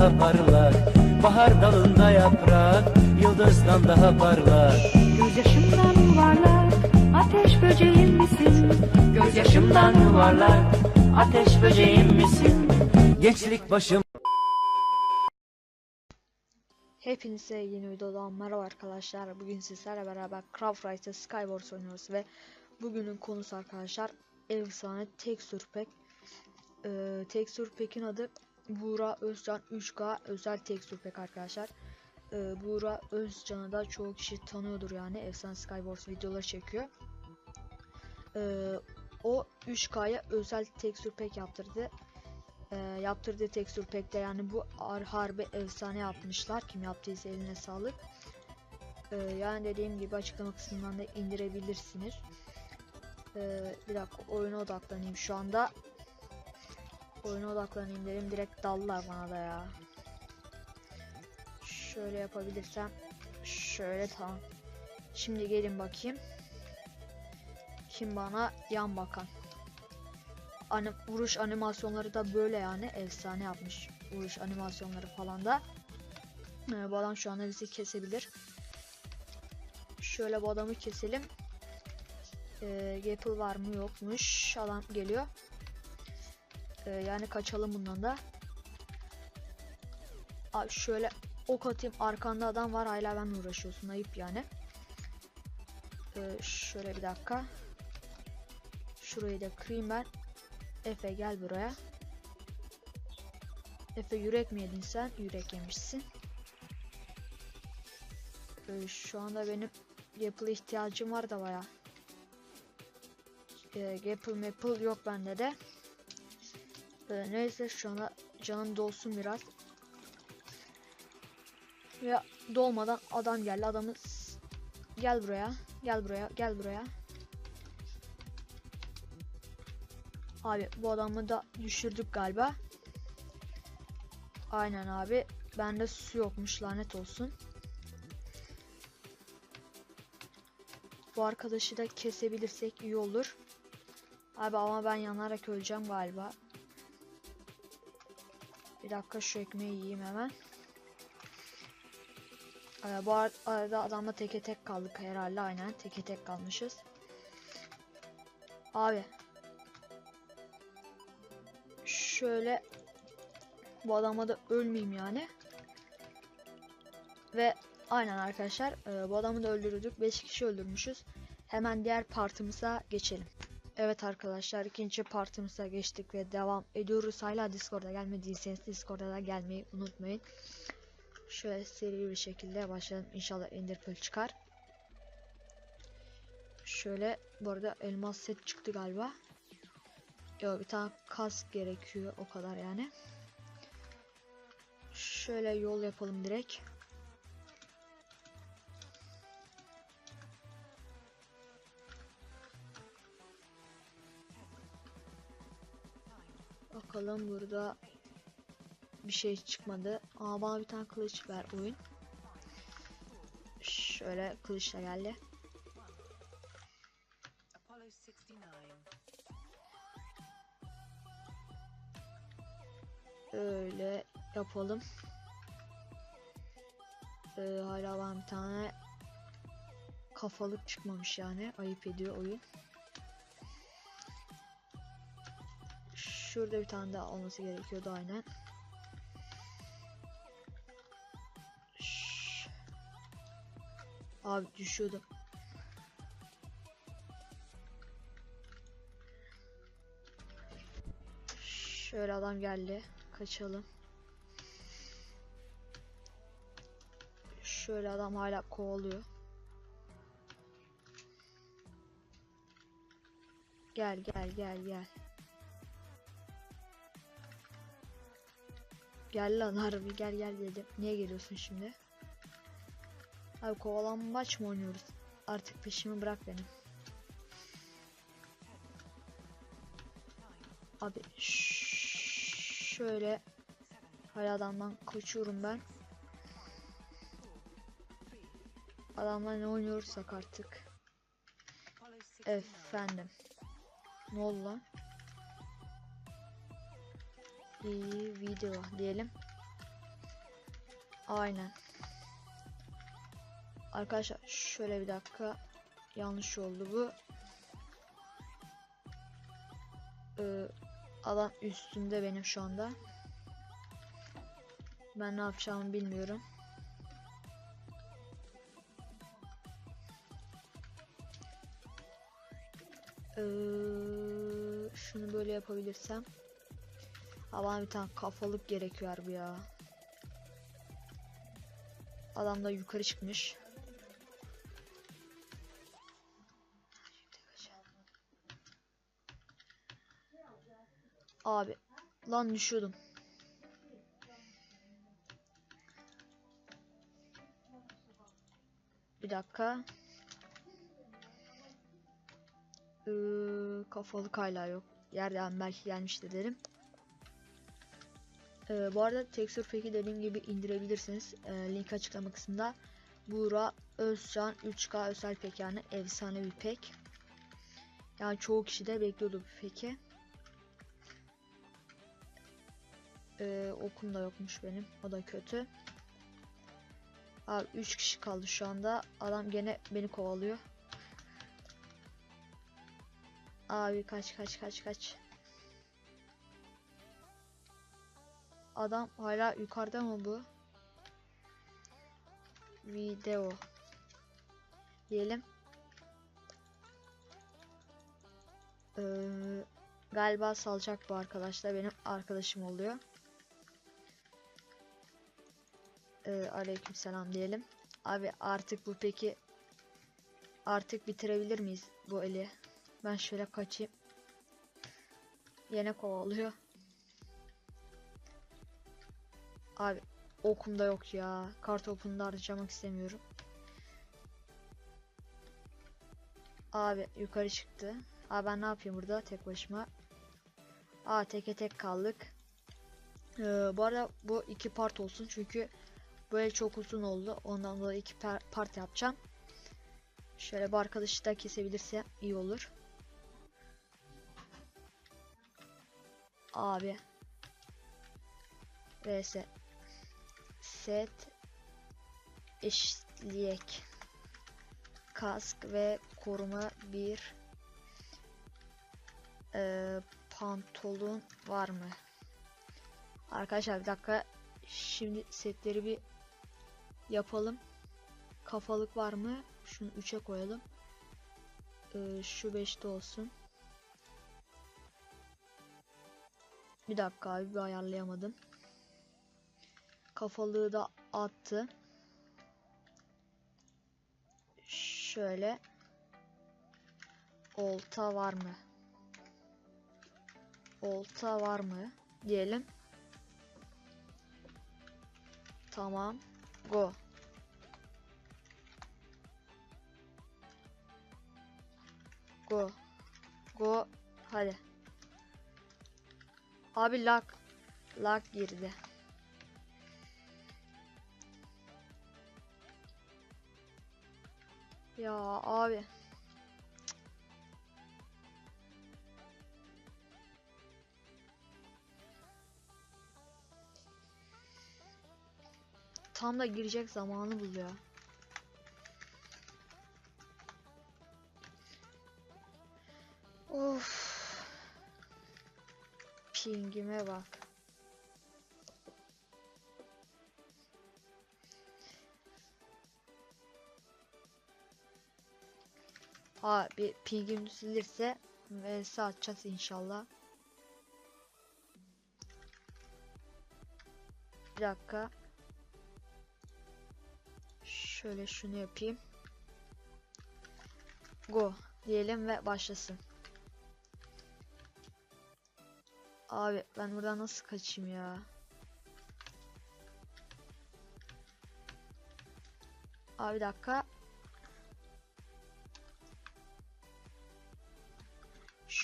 Daha parlak Bahar dalında yaprak yıldızdan daha parlak Gözyaşımdan yuvarlak ateş böceğim misin? Gözyaşımdan yuvarlak ateş böceğim misin? Gençlik başım Hepinize yeni videodan merhaba arkadaşlar. Bugün sizlerle beraber Craft Rice'da Skywars oynuyoruz ve bugünün konusu arkadaşlar efsane Texture Pack. Ee, Texture Pack'in adı Buğra Özcan 3K özel Texture Pack arkadaşlar. Ee, Buğra Özcan'ı da çoğu kişi tanıyordur yani efsane Skywars videoları çekiyor. Ee, o 3K'ya özel Texture Pack yaptırdı e, yaptırdığı tekstür pekte yani bu ar harbi efsane yapmışlar. Kim yaptıysa eline sağlık. E, yani dediğim gibi açıklama kısmından da indirebilirsiniz. E, bir dakika oyuna odaklanayım şu anda. Oyuna odaklanayım dedim. Direkt dallar bana da ya. Şöyle yapabilirsem. Şöyle tamam. Şimdi gelin bakayım. Kim bana? Yan bakan. Anim vuruş animasyonları da böyle yani. Efsane yapmış vuruş animasyonları falan da. Ee, bu adam şu anda bizi kesebilir. Şöyle bu adamı keselim. Ee, Gapple var mı yokmuş. Adam geliyor ee, yani kaçalım bundan da Abi şöyle ok atayım arkanda adam var hala benimle uğraşıyorsun ayıp yani ee, şöyle bir dakika şurayı da kırayım ben Efe gel buraya. Efe yürek mi yedin sen? Yürek yemişsin. Ee, şu anda benim Gapple ihtiyacım var da baya. Ee, Gapple Maple yok bende de. Ee, neyse şu anda canım dolsun biraz. Ve dolmadan adam geldi. Adamı gel buraya. Gel buraya. Gel buraya. Abi bu adamı da düşürdük galiba. Aynen abi. Bende su yokmuş lanet olsun. Bu arkadaşı da kesebilirsek iyi olur. Abi ama ben yanarak öleceğim galiba. Bir dakika şu ekmeği yiyeyim hemen. Ee, bu ar- arada adamla teke tek kaldık herhalde aynen teke tek kalmışız. Abi şöyle bu adama da ölmeyeyim yani. Ve aynen arkadaşlar e, bu adamı da öldürdük. 5 kişi öldürmüşüz. Hemen diğer partımıza geçelim. Evet arkadaşlar ikinci partımıza geçtik ve devam ediyoruz. Hala Discord'a gelmediyseniz Discord'a da gelmeyi unutmayın. Şöyle seri bir şekilde başlayalım. İnşallah Ender Pearl çıkar. Şöyle bu arada elmas set çıktı galiba. Yok bir tane kask gerekiyor o kadar yani. Şöyle yol yapalım direkt. Bakalım burada bir şey çıkmadı. Aa bana bir tane kılıç ver oyun. Şöyle kılıçla geldi. Apollo 69. Öyle yapalım. Ee, hala var bir tane kafalık çıkmamış yani. Ayıp ediyor oyun. Şurada bir tane daha olması gerekiyordu aynen. Abi düşüyordum. Şöyle adam geldi. Kaçalım. Şöyle adam hala kovalıyor. Gel gel gel gel. Gel lan harbi gel gel dedim. Niye geliyorsun şimdi? Abi kovalanmaç mı oynuyoruz? Artık peşimi bırak benim. Abi şöyle Hala adamdan kaçıyorum ben. Adamla ne oynuyorsak artık. Efendim. Ne oldu lan? İyi video diyelim. Aynen. Arkadaşlar şöyle bir dakika. Yanlış oldu bu. Ee, adam üstünde benim şu anda. Ben ne yapacağımı bilmiyorum. Ee, şunu böyle yapabilirsem. Bana bir tane kafalık gerekiyor bu ya. Adam da yukarı çıkmış. Abi lan düşüyordum. Bir dakika. Ee, kafalık hala yok. Yerden belki gelmiştir derim. Ee, bu arada Texture Pack'i dediğim gibi indirebilirsiniz. Ee, link açıklama kısmında. Buğra Özcan 3K özel pack yani efsane bir pack. Yani çoğu kişi de bekliyordu bu pack'i. Ee, okum da yokmuş benim. O da kötü. Abi 3 kişi kaldı şu anda. Adam gene beni kovalıyor. Abi kaç kaç kaç kaç. Adam hala yukarıda mı bu? Video. Diyelim. Ee, galiba salacak bu arkadaşlar. Benim arkadaşım oluyor. Ee, aleykümselam diyelim. Abi artık bu peki artık bitirebilir miyiz bu eli? Ben şöyle kaçayım. Yine kovalıyor. Abi okum da yok ya. Kartopunu da harcamak istemiyorum. Abi yukarı çıktı. Abi ben ne yapayım burada tek başıma? Aa teke tek kaldık. Ee, bu arada bu iki part olsun çünkü böyle çok uzun oldu. Ondan dolayı iki par- part yapacağım. Şöyle bir arkadaşı da kesebilirse iyi olur. Abi. vs set eşleyek kask ve koruma bir eee, pantolon var mı? Arkadaşlar bir dakika şimdi setleri bir yapalım. Kafalık var mı? Şunu 3'e koyalım. Ee, şu 5'te olsun. Bir dakika abi bir ayarlayamadım. Kafalığı da attı. Şöyle. Olta var mı? Olta var mı? Diyelim. Tamam. Go. Go. Go. Hadi. Abi lag. Lag girdi. Ya abi. Tam da girecek zamanı buluyor. Of. Pingime bak. Abi pingim düzelirse vs atacağız inşallah. Bir dakika. Şöyle şunu yapayım. Go diyelim ve başlasın. Abi ben buradan nasıl kaçayım ya? Abi bir dakika.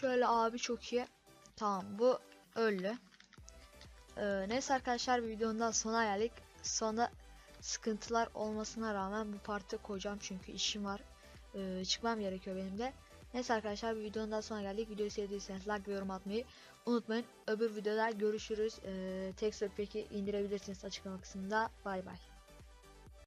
Şöyle abi çok iyi. Tamam bu öldü. Ee, neyse arkadaşlar videonun daha sona geldik. Sonra sıkıntılar olmasına rağmen bu partı koyacağım çünkü işim var. Ee, çıkmam gerekiyor benim de. Neyse arkadaşlar videonun daha sona geldik. Videoyu sevdiyseniz like ve yorum atmayı unutmayın. Öbür videoda görüşürüz. Ee, Texture peki indirebilirsiniz açıklama kısmında. Bay bay.